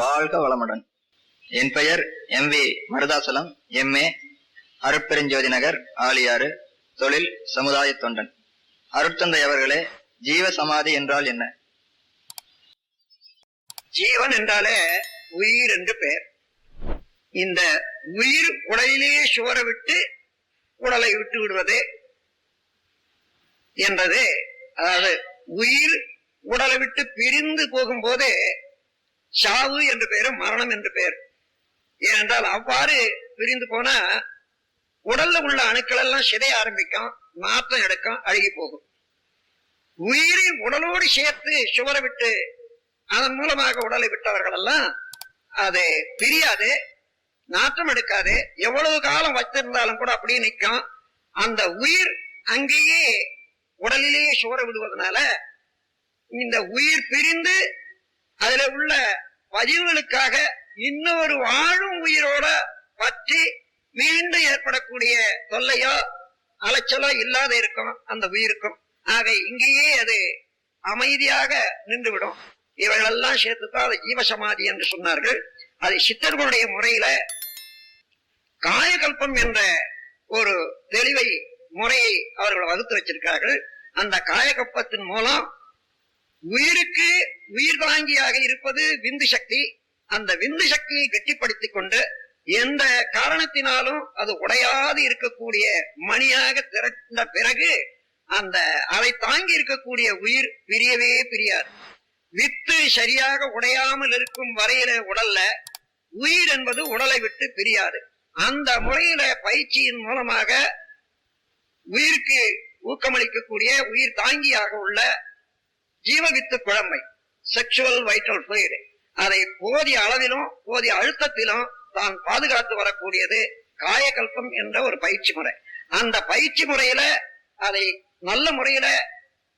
வாழ்க வளமுடன். என் பெயர் எம் வி மருதாசலம் எம்ஏ அருட்பெருஞ்சோதி நகர் ஆலியாறு தொழில் சமுதாய தொண்டன். அருட்தந்தை அவர்களே ஜீவ சமாதி என்றால் என்ன? ஜீவன் என்றாலே உயிர் என்று பெயர். இந்த உயிர் உடலிலேயே சுவர விட்டு உடலை விட்டு விடுவது என்றது அதாவது உயிர் உடலை விட்டு பிரிந்து போகும்போது சாவு என்று பெயர் மரணம் என்று பெயர். ஏனென்றால் அவ்வாறு பிரிந்து போனா உடல்ல உள்ள அணுக்கள் எல்லாம் சிதைய ஆரம்பிக்கும் நாற்றம் எடுக்கும் அழுகி போகும். உயிரை உடலோடு சேர்த்து சுவரை விட்டு அதன் மூலமாக உடலை விட்டவர்கள் எல்லாம் அது பிரியாது நாற்றம் எடுக்காது. எவ்வளவு காலம் வச்சிருந்தாலும் கூட அப்படியே நிற்கும். அந்த உயிர் அங்கேயே உடலிலேயே சுவர விடுவதனால இந்த உயிர் பிரிந்து அதுல உள்ள பதிவுகளுக்காக இன்னொரு வாழும் உயிரோட பற்றி மீண்டும் ஏற்படக்கூடிய தொல்லையோ அலைச்சலோ இல்லாத இருக்கும். அந்த உயிருக்கும். ஆக இங்கேயே அது அமைதியாக நின்றுவிடும். இவைகளெல்லாம் சேர்த்துத்தான் அதை ஜீவசமாதி என்று சொன்னார்கள். அதை சித்தர்களுடைய முறையில காயகல்பம் என்ற ஒரு தெளிவை முறையை அவர்கள் வகுத்து வச்சிருக்கார்கள் அந்த காயகல்பத்தின் மூலம் உயிருக்கு உயிர் தாங்கியாக இருப்பது விந்து சக்தி. அந்த விந்து சக்தியை கட்டிப்படுத்திக் கொண்டு எந்த காரணத்தினாலும் அது உடையாது இருக்கக்கூடிய மணியாக திறந்த பிறகு அந்த அதை தாங்கி இருக்கக்கூடிய உயிர் பிரியவே பிரியாது. வித்து சரியாக உடையாமல் இருக்கும் வரையில உடல்ல உயிர் என்பது உடலை விட்டு பிரியாது. அந்த முறையில பயிற்சியின் மூலமாக உயிருக்கு ஊக்கமளிக்கக்கூடிய உயிர் தாங்கியாக உள்ள ஜீவவித்து குழம்பை செக்ஷுவல் வைட்டல் fluid. அதை போதிய அளவிலும் போதிய அழுத்தத்திலும் தான் பாதுகாத்து வரக்கூடியது காயகல்பம் என்ற ஒரு பயிற்சி முறை. அந்த பயிற்சி முறையில அதை நல்ல முறையில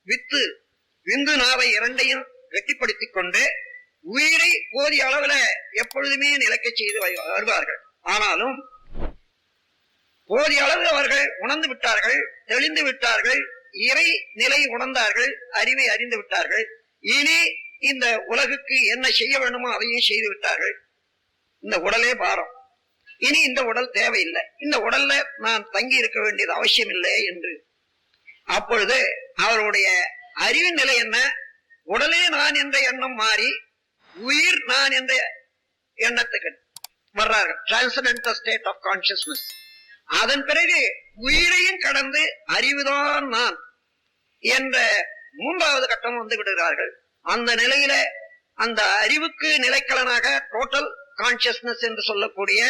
வித்து விந்து நாவை இரண்டையும் வெட்டிப்படுத்திக் கொண்டு உயிரை போதிய அளவுல எப்பொழுதுமே நிலைக்க செய்து வருவார்கள். ஆனாலும் போதிய அளவு அவர்கள் உணர்ந்து விட்டார்கள் தெளிந்து விட்டார்கள் இறை நிலை உணர்ந்தார்கள் அறிவை அறிந்து விட்டார்கள். இனி இந்த உலகுக்கு என்ன செய்ய வேண்டுமோ அதையும் செய்து விட்டார்கள். இந்த உடலே பாரம். இனி இந்த உடல் தேவையில்லை. இந்த உடல்ல நான் தங்கி இருக்க வேண்டியது அவசியம் இல்லை என்று. அப்பொழுது அவருடைய அறிவின் நிலை என்ன? உடலே நான் என்ற எண்ணம் மாறி உயிர் நான் என்ற எண்ணத்துக்கு வர்றார்கள். டிரான்சடென்டல் ஸ்டேட் ஆஃப் கான்சியஸ்னஸ் அதன் பிறகு உயிரையும் கடந்து அறிவுதான் நான் என்ற மூன்றாவது கட்டம் வந்து விடுகிறார்கள். அந்த நிலையில அந்த அறிவுக்கு நிலைக்கலனாக டோட்டல் கான்சியஸ்னஸ் என்று சொல்லக்கூடிய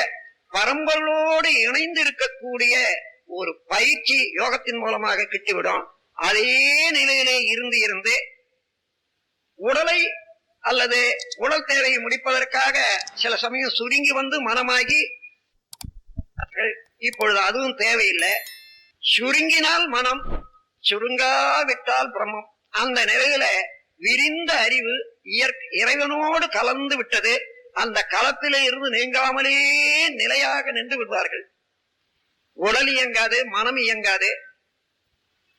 பரம்பலோடு இணைந்து இருக்கக்கூடிய ஒரு பயிற்சி யோகத்தின் மூலமாக கிட்டிவிடும். அதே நிலையிலே இருந்து இருந்து உடலை அல்லது உடல் தேவையை முடிப்பதற்காக சில சமயம் சுருங்கி வந்து மனமாகி இப்பொழுது அதுவும் தேவையில்லை. சுருங்கினால் மனம் சுருங்காவிட்டால் பிரம்மம். அந்த நிலையில விரிந்த அறிவு இயற்கை இறைவனோடு கலந்து விட்டது. அந்த களத்திலே இருந்து நீங்காமலே நிலையாக நின்று விடுவார்கள். உடல் இயங்காது மனம் இயங்காது.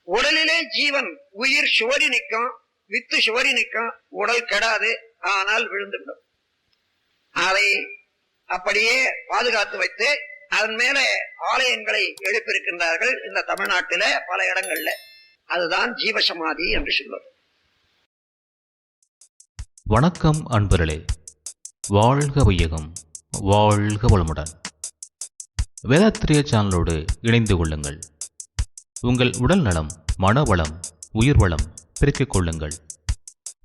உடலிலே ஜீவன் உயிர் சுவரி நிற்கும் வித்து சுவரி நிற்கும். உடல் கெடாது ஆனால் விழுந்துவிடும். அதை அப்படியே பாதுகாத்து வைத்து அதன் மேல ஆலயங்களை எழுப்பியிருக்கின்றார்கள் இந்த தமிழ்நாட்டில பல இடங்கள்ல. அதுதான் ஜீவசமாதி என்று சொல்வது. வணக்கம் அன்பர்களே. வாழ்க வையகம் வாழ்க வளமுடன். வேதாத்திரிய சேனலோடு இணைந்து கொள்ளுங்கள். உங்கள் உடல் நலம் மனவளம் உயிர் வளம் பெருக்கிக் கொள்ளுங்கள்.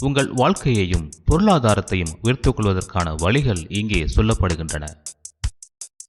உங்கள் வாழ்க்கையையும் பொருளாதாரத்தையும் உயர்த்துக் கொள்வதற்கான வழிகள் இங்கே சொல்லப்படுகின்றன.